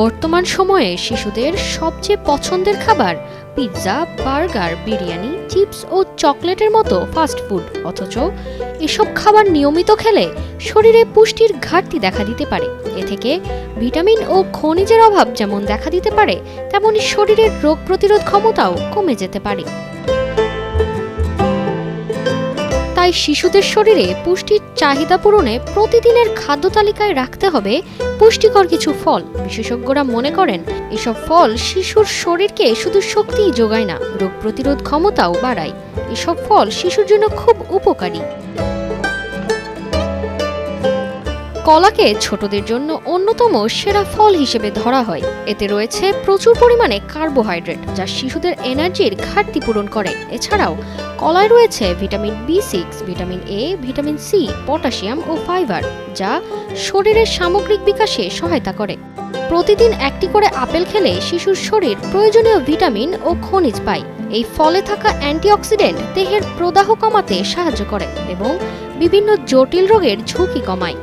বর্তমান সময়ে শিশুদের সবচেয়ে পছন্দের খাবার পিৎজা, বার্গার, বিরিয়ানি, চিপস ও চকলেটের মতো ফাস্ট ফুড। অথচ এসব খাবার নিয়মিত খেলে শরীরে পুষ্টির ঘাটতি দেখা দিতে পারে। এ থেকে ভিটামিন ও খনিজের অভাব যেমন দেখা দিতে পারে, তেমনি শরীরের রোগ প্রতিরোধ ক্ষমতাও কমে যেতে পারে। তাই শিশুদের শরীরে পুষ্টির চাহিদা পূরণে প্রতিদিনের খাদ্য তালিকায় রাখতে হবে পুষ্টিকর কিছু ফল। বিশেষজ্ঞরা মনে করেন, এসব ফল শিশুর শরীরকে শুধু শক্তিই যোগায় না, রোগ প্রতিরোধ ক্ষমতাও বাড়ায়। এসব ফল শিশুর জন্য খুব উপকারী। কলাকে ছোটদের জন্য অন্যতম সেরা ফল হিসেবে ধরা হয়। এতে রয়েছে প্রচুর পরিমাণে কার্বোহাইড্রেট, যা শিশুদের এনার্জির ঘাটতি পূরণ করে। এছাড়াও, কলায় রয়েছে vitamin B six, vitamin A, vitamin C, potassium O fibre, যা শরীরের সামগ্রিক বিকাশে সহায়তা করে। প্রতিদিন একটি করে আপেল খেলে শিশুর শরীর প্রয়োজনীয় ভিটামিন ও খনিজ পায়। এই ফলে থাকা অ্যান্টিঅক্সিডেন্ট দেহের প্রদাহ কমাতে সাহায্য করে এবং বিভিন্ন জটিল রোগের ঝুঁকি কমায়।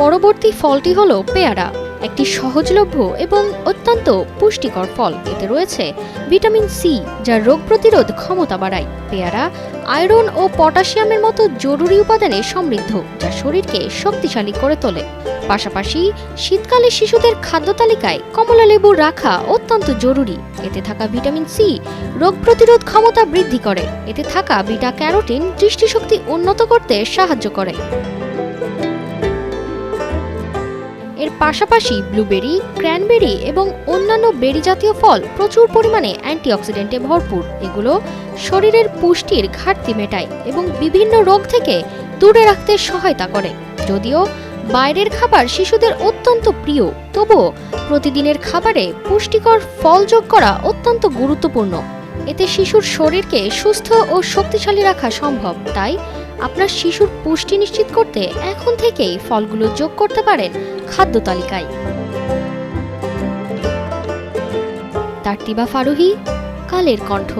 পরবর্তী ফলটি হলো পেয়ারা, একটি সহজলভ্য এবং অত্যন্ত পুষ্টিকর ফল। এতে রয়েছে ভিটামিন সি, যা রোগ প্রতিরোধ ক্ষমতা বাড়ায়। পেয়ারা, আয়রন ও পটাশিয়ামের মতো জরুরি উপাদানে সমৃদ্ধ, যা শরীরকে শক্তিশালী করে তোলে। পাশাপাশি, শীতকালে শিশুদের খাদ্য তালিকায় কমলা লেবু রাখা অত্যন্ত জরুরি। এতে থাকা ভিটামিন সি রোগ প্রতিরোধ ক্ষমতা বৃদ্ধি করে। এতে থাকা বিটা ক্যারোটিন দৃষ্টিশক্তি উন্নত করতে সাহায্য করে। এর পাশাপাশি ব্লুবেরি, ক্র্যানবেরি এবং অন্যান্য বেরি জাতীয় ফল প্রচুর পরিমাণে অ্যান্টিঅক্সিডেন্টে ভরপুর। এগুলো শরীরের পুষ্টির ঘাটতি মেটায় এবং বিভিন্ন রোগ থেকে দূরে রাখতে সহায়তা করে। যদিও বাইরের খাবার শিশুদের অত্যন্ত প্রিয়, তবুও প্রতিদিনের খাবারে পুষ্টিকর ফল যোগ করা অত্যন্ত গুরুত্বপূর্ণ। এতে শিশুর শরীরকে সুস্থ ও শক্তিশালী রাখা সম্ভব। তাই আপনার শিশুর পুষ্টি নিশ্চিত করতে এখন থেকেই ফলগুলো যোগ করতে পারেন খাদ্য তালিকায়। তার্তিবা ফারুহি কালের কণ্ঠ।